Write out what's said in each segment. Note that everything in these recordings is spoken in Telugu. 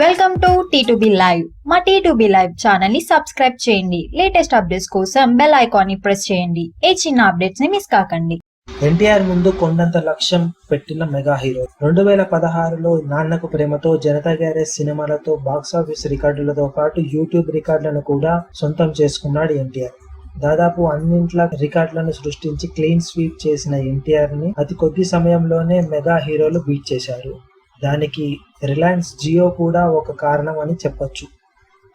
Welcome to T two B live మా టీ టు బి లైవ్ ఛానల్ని సబ్స్క్రైబ్ చేయండి. లేటెస్ట్ అప్డేట్స్ కోసం బెల్ ఐకాన్ని ప్రెస్ చేయండి. ఏ చిన్న అప్డేట్స్ని మిస్ కాకండి. ఎన్టీఆర్ ముందు కొండంత లక్ష్యం పెట్టిన మెగా హీరో రెండు వేల పదహారులో నాన్నకు ప్రేమతో జనతా గ్యారేజ్ సినిమాలతో బాక్సాఫీస్ రికార్డులతో పాటు యూట్యూబ్ రికార్డులను కూడా సొంతం చేసుకున్నాడు ఎన్టీఆర్. దాదాపు అన్నింట్ల రికార్డులను సృష్టించి క్లీన్ స్వీప్ చేసిన ఎన్టీఆర్ని అతి కొద్ది సమయంలోనే మెగా హీరోలు బీట్ చేశారు. దానికి రిలయన్స్ జియో కూడా ఒక కారణం అని చెప్పొచ్చు.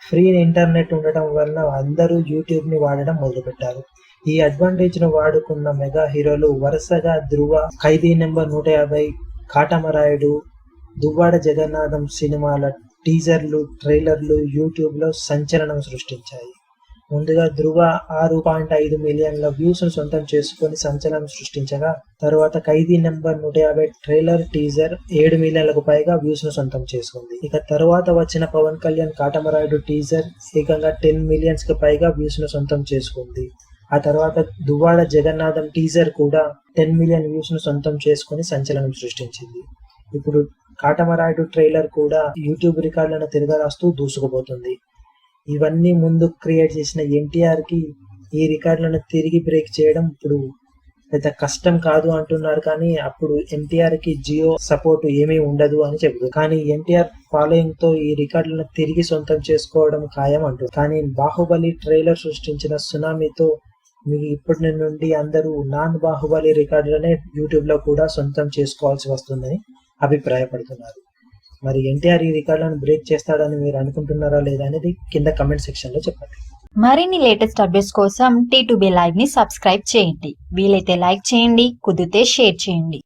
ఫ్రీ ఇంటర్నెట్ ఉండటం వలన అందరూ యూట్యూబ్ని వాడడం మొదలుపెట్టారు. ఈ అడ్వాంటేజ్ను వాడుకున్న మెగా హీరోలు వరుసగా ధృవ ఖైదీ నెంబర్ నూట యాభై కాటమరాయుడు దువ్వాడ జగన్నాథం సినిమాల టీజర్లు ట్రైలర్లు యూట్యూబ్లో సంచలనం సృష్టించాయి. ముందుగా ధృవ ఆరు పాయింట్ ఐదు మిలియన్ల వ్యూస్ను సొంతం చేసుకొని సంచలనం సృష్టించగా తరువాత ఖైదీ నెంబర్ నూట యాభై ట్రైలర్ టీజర్ ఏడు మిలియన్లకు పైగా వ్యూస్ను సొంతం చేసుకుంది. ఇక తరువాత వచ్చిన పవన్ కళ్యాణ్ కాటమరాయుడు టీజర్ ఏకంగా టెన్ మిలియన్స్కి పైగా వ్యూస్ను సొంతం చేసుకుంది. ఆ తర్వాత దువ్వాడ జగన్నాథం టీజర్ కూడా టెన్ మిలియన్ వ్యూస్ను సొంతం చేసుకొని సంచలనం సృష్టించింది. ఇప్పుడు కాటమరాయుడు ట్రైలర్ కూడా యూట్యూబ్ రికార్డులను తిరగరాస్తూ దూసుకుపోతుంది. ఇవన్నీ ముందు క్రియేట్ చేసిన ఎన్టీఆర్కి ఈ రికార్డులను తిరిగి బ్రేక్ చేయడం ఇప్పుడు పెద్ద కష్టం కాదు అంటున్నారు కానీ అప్పుడు ఎన్టీఆర్కి జియో సపోర్ట్ ఏమీ ఉండదు అని చెబుతారు కానీ ఎన్టీఆర్ ఫాలోయింగ్తో ఈ రికార్డులను తిరిగి సొంతం చేసుకోవడం ఖాయం అంటారు కానీ బాహుబలి ట్రైలర్ సృష్టించిన సునామీతో మీకు ఇప్పటి నుండి అందరూ నాన్ బాహుబలి రికార్డులనే యూట్యూబ్లో కూడా సొంతం చేసుకోవాల్సి వస్తుందని అభిప్రాయపడుతున్నారు. మరి ఎన్టీఆర్ ఈ రికార్డులను బ్రేక్ చేస్తాడని మీరు అనుకుంటున్నారా లేదా అనేది కింద కమెంట్ సెక్షన్లో చెప్పండి. మరిన్ని లేటెస్ట్ అప్డేట్స్ కోసం టీ టు బి లైవ్ని సబ్స్క్రైబ్ చేయండి. వీలైతే లైక్ చేయండి కుదిరితే షేర్ చేయండి.